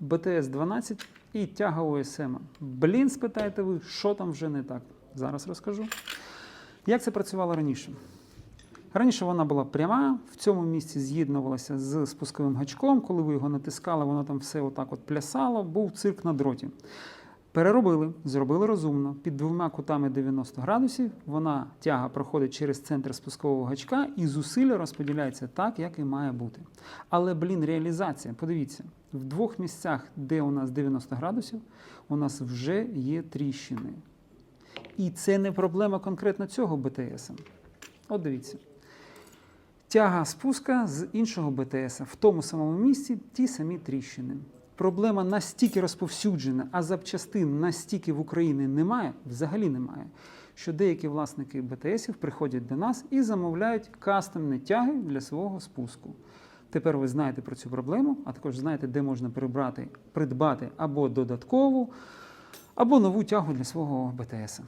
БТС-12 і тяга ОСМ. Блін, спитаєте ви, що там вже не так? Зараз розкажу. Як це працювало раніше? Раніше вона була пряма, в цьому місці з'єднувалася з спусковим гачком. Коли ви його натискали, воно там все отак от плясало, був цирк на дроті. Переробили, зробили розумно. Під двома кутами 90 градусів вона тяга проходить через центр спускового гачка і зусилля розподіляється так, як і має бути. Але, блін, реалізація, подивіться, в двох місцях, де у нас 90 градусів, у нас вже є тріщини. І це не проблема конкретно цього БТС. От дивіться. Тяга спуска з іншого БТС в тому самому місці ті самі тріщини. Проблема настільки розповсюджена, а запчастин настільки в Україні немає, взагалі немає, що деякі власники БТСів приходять до нас і замовляють кастомні тяги для свого спуску. Тепер ви знаєте про цю проблему, а також знаєте, де можна прибрати, придбати або додаткову, або нову тягу для свого БТСа.